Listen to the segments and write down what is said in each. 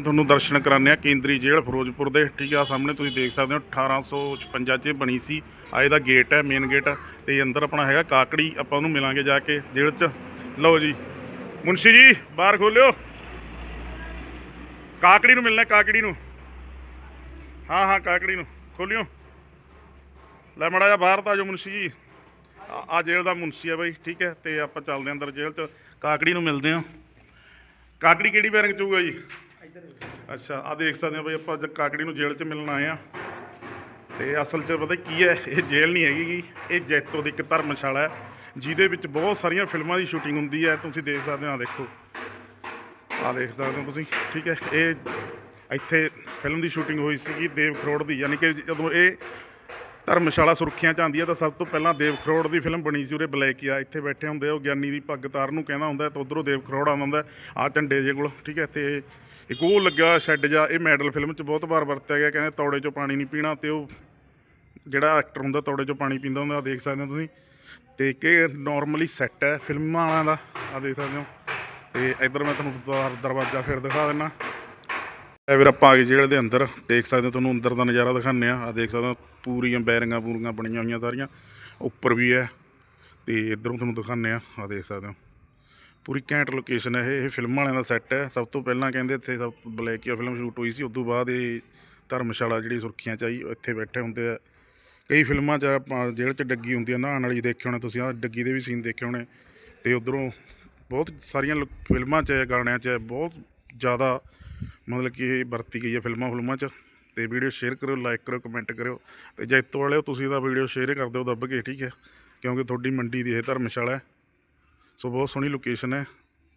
ਤੁਹਾਨੂੰ ਦਰਸ਼ਨ ਕਰਾਉਂਦੇ ਆ ਕੇਂਦਰੀ ਜੇਲ੍ਹ ਫਿਰੋਜ਼ਪੁਰ ਦੇ। ਠੀਕ ਆ ਸਾਹਮਣੇ ਤੁਸੀਂ ਦੇਖ ਸਕਦੇ ਹੋ 1856 ਚ ਬਣੀ ਸੀ। ਆ ਇਹਦਾ ਗੇਟ ਹੈ ਮੇਨ ਗੇਟ ਤੇ ਅੰਦਰ ਆਪਣਾ ਹੈਗਾ ਕਾਕੜੀ, ਆਪਾਂ ਉਹਨੂੰ ਮਿਲਾਂਗੇ ਜਾ ਕੇ ਜੇਲ੍ਹ ਚ। ਲਓ ਜੀ ਮੁੰਸ਼ੀ ਜੀ, ਬਾਹਰ ਖੋਲਿਓ। ਕਾਕੜੀ ਨੂੰ ਮਿਲਣਾ, ਕਾਕੜੀ ਨੂੰ। ਹਾਂ ਹਾਂ, ਕਾਕੜੀ ਨੂੰ। ਖੋਲਿਓ। ਲੈ ਮੜਾ ਜਾ ਬਾਹਰ ਤਾਂ ਜੋ ਮੁੰਸ਼ੀ ਜੀ। ਆ- ਜੇਲ੍ਹ ਦਾ ਮੁੰਸ਼ੀ ਆ ਬਾਈ, ਠੀਕ ਹੈ। ਤੇ ਆਪਾਂ ਚੱਲਦੇ ਹਾਂ ਅੰਦਰ ਜੇਲ੍ਹ ਚ। ਕਾਕੜੀ ਨੂੰ ਮਿਲਦੇ ਹਾਂ। ਕਾਕੜੀ ਕਿਹੜੀ ਬੈਰੰਗ ਚੂਗਾ ਜੀ? ਅੱਛਾ ਆ ਦੇਖ ਸਕਦੇ ਹੋ ਬਈ ਆਪਾਂ ਅੱਜ ਕਾਕੜੀ ਨੂੰ ਜੇਲ੍ਹ 'ਚ ਮਿਲਣ ਆਏ ਆ ਤੇ ਅਸਲ 'ਚ ਪਤਾ ਕੀ ਹੈ, ਇਹ ਜੇਲ੍ਹ ਨਹੀਂ ਹੈਗੀ ਇਹ ਜੈਤੋ ਦੀ ਇੱਕ ਧਰਮਸ਼ਾਲਾ ਹੈ, ਜਿਹਦੇ ਵਿੱਚ ਬਹੁਤ ਸਾਰੀਆਂ ਫਿਲਮਾਂ ਦੀ ਸ਼ੂਟਿੰਗ ਹੁੰਦੀ ਹੈ, ਤੁਸੀਂ ਦੇਖ ਸਕਦੇ ਹੋ ਆ ਦੇਖੋ। ਆ ਦੇਖ ਸਕਦੇ ਹੋ ਤੁਸੀਂ, ਠੀਕ ਹੈ, ਇਹ ਇੱਥੇ ਫਿਲਮ ਦੀ ਸ਼ੂਟਿੰਗ ਹੋਈ ਸੀਗੀ ਦੇਵ ਖਰੋੜ ਦੀ, ਯਾਨੀ ਕਿ ਜਦੋਂ ਇਹ ਧਰਮਸ਼ਾਲਾ ਸੁਰੱਖਿਆ ਚ ਆਉਂਦੀ ਹੈ ਤਾਂ ਸਭ ਤੋਂ ਪਹਿਲਾਂ ਦੇਵ ਖਰੋੜ ਦੀ ਫਿਲਮ ਬਣੀ ਸੀ ਉਰੇ ਬਲੈਕੀਆ ਇੱਥੇ ਬੈਠੇ ਹੁੰਦੇ ਉਹ ਗਿਆਨੀ ਦੀ ਪੱਗ ਤਾਰ ਨੂੰ ਕਹਿੰਦਾ ਹੁੰਦਾ ਤਾਂ ਉਧਰੋਂ ਦੇਵ ਖਰੋੜ ਆਉਂਦਾ ਹੁੰਦਾ ਆ ਝੰਡੇ ਜੇ ਕੋਲ, ਠੀਕ ਹੈ, ਤੇ ਇੱਕ ਉਹ ਲੱਗਾ ਸ਼ੈੱਡ ਜਾ ਇਹ ਮੈਡਲ ਫਿਲਮ 'ਚ ਬਹੁਤ ਵਾਰ ਵਰਤਿਆ ਗਿਆ, ਕਹਿੰਦੇ ਤੌੜੇ 'ਚੋਂ ਪਾਣੀ ਨਹੀਂ ਪੀਣਾ ਤੇ ਉਹ ਜਿਹੜਾ ਐਕਟਰ ਹੁੰਦਾ ਤੌੜੇ 'ਚੋਂ ਪਾਣੀ ਪੀਂਦਾ ਹੁੰਦਾ, ਆਹ ਦੇਖ ਸਕਦੇ ਹੋ ਤੁਸੀਂ। ਤੇ ਕਿ ਨਾਰਮਲੀ ਸੈੱਟ ਹੈ ਫਿਲਮਾਂ ਵਾਲਿਆਂ ਦਾ ਆ ਦੇਖ ਸਕਦੇ ਹੋ। ਤੇ ਇੱਧਰ ਮੈਂ ਤੁਹਾਨੂੰ ਦਰਵਾਜ਼ਾ ਫਿਰ ਦਿਖਾ ਦਿੰਨਾ। ਇਹ ਵੀਰ ਆਪਾਂ ਆ ਗਏ ਜੇਲ੍ਹ ਦੇ ਅੰਦਰ। ਦੇਖ ਸਕਦੇ ਹੋ ਤੁਹਾਨੂੰ ਅੰਦਰ ਦਾ ਨਜ਼ਾਰਾ ਦਿਖਾਉਂਦੇ ਆ ਆ ਦੇਖ ਸਕਦੇ ਹੋ, ਪੂਰੀਆਂ ਬੈਰਿੰਗਾਂ ਪੂਰੀਆਂ ਬਣੀਆਂ ਹੋਈਆਂ ਸਾਰੀਆਂ। ਉੱਪਰ ਵੀ ਹੈ ਤੇ ਇੱਧਰੋਂ ਤੁਹਾਨੂੰ ਦਿਖਾਉਂਦੇ ਆ ਆ ਦੇਖ ਸਕਦੇ ਹੋ। ਪੂਰੀ ਘੈਂਟ ਲੋਕੇਸ਼ਨ ਹੈ ਇਹ। ਇਹ ਫਿਲਮਾਂ ਵਾਲਿਆਂ ਦਾ ਸੈੱਟ ਹੈ। ਸਭ ਤੋਂ ਪਹਿਲਾਂ ਕਹਿੰਦੇ ਇੱਥੇ ਸਭ ਬਲੈਕੀਆ ਫਿਲਮ ਸ਼ੂਟ ਹੋਈ ਸੀ। ਉਸ ਤੋਂ ਬਾਅਦ ਇਹ ਧਰਮਸ਼ਾਲਾ ਜਿਹੜੀ ਸੁਰਖੀਆਂ ਚ ਆਈ, ਇੱਥੇ ਬੈਠੇ ਹੁੰਦੇ ਆ। ਕਈ ਫਿਲਮਾਂ 'ਚ ਆਪਾਂ ਜੇਲ੍ਹ 'ਚ ਡੱਗੀ ਹੁੰਦੀ ਹੈ ਨਹਾਉਣ ਵਾਲੀ ਦੇਖੇ ਹੋਣੇ ਤੁਸੀਂ। ਆ ਡੱਗੀ ਦੇ ਵੀ ਸੀਨ ਦੇਖੇ ਹੋਣੇ। ਤੇ ਉਧਰੋਂ ਬਹੁਤ ਸਾਰੀਆਂ ਲੋ- ਫਿਲਮਾਂ 'ਚ ਗਾਣਿਆਂ 'ਚ ਬਹੁਤ ਜ਼ਿਆਦਾ ਮਤਲਬ ਕਿ ਇਹ ਵਰਤੀ ਗਈ ਹੈ ਫਿਲਮਾਂ ਫਿਲਮਾਂ 'ਚ ਤੇ ਵੀਡੀਓ ਸ਼ੇਅਰ ਕਰਿਓ ਲਾਈਕ ਕਰਿਓ ਕਮੈਂਟ ਕਰਿਓ ਤੇ ਜੈਤੋ ਵਾਲਿਓ ਤੁਸੀਂ ਤਾਂ ਵੀਡੀਓ ਸ਼ੇਅਰ ਕਰ ਦਿਓ ਦੱਬ ਕੇ, ਠੀਕ ਹੈ? ਕਿਉਂਕਿ ਤੁਹਾਡੀ ਮੰਡੀ ਦੀ ਇਹ ਧਰਮਸ਼ਾਲਾ ਹੈ। ਸੋ ਬਹੁਤ ਸੋਹਣੀ ਲੋਕੇਸ਼ਨ ਹੈ।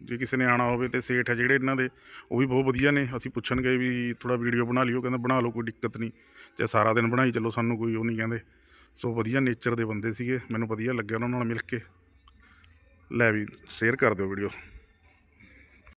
ਜੇ ਕਿਸੇ ਨੇ ਆਣਾ ਹੋਵੇ ਤੇ ਸੇਠ ਹੈ ਜਿਹੜੇ ਇਹਨਾਂ ਦੇ, ਉਹ ਵੀ ਬਹੁਤ ਵਧੀਆ ਨੇ। ਅਸੀਂ ਪੁੱਛਣ ਗਏ ਵੀ ਥੋੜਾ ਵੀਡੀਓ ਬਣਾ ਲਿਓ, ਕਹਿੰਦੇ ਬਣਾ ਲਓ, ਕੋਈ ਦਿੱਕਤ ਨਹੀਂ। ਤੇ ਸਾਰਾ ਦਿਨ ਬਣਾਈ ਚੱਲੋ ਸਾਨੂੰ ਕੋਈ ਉਹ ਨਹੀਂ ਕਹਿੰਦੇ। ਸੋ ਵਧੀਆ ਨੇਚਰ ਦੇ ਬੰਦੇ ਸੀਗੇ, ਮੈਨੂੰ ਵਧੀਆ ਲੱਗਿਆ ਉਹਨਾਂ ਨਾਲ ਮਿਲ ਕੇ। ਲੈ ਵੀ ਸ਼ੇਅਰ ਕਰ ਦਿਓ ਵੀਡੀਓ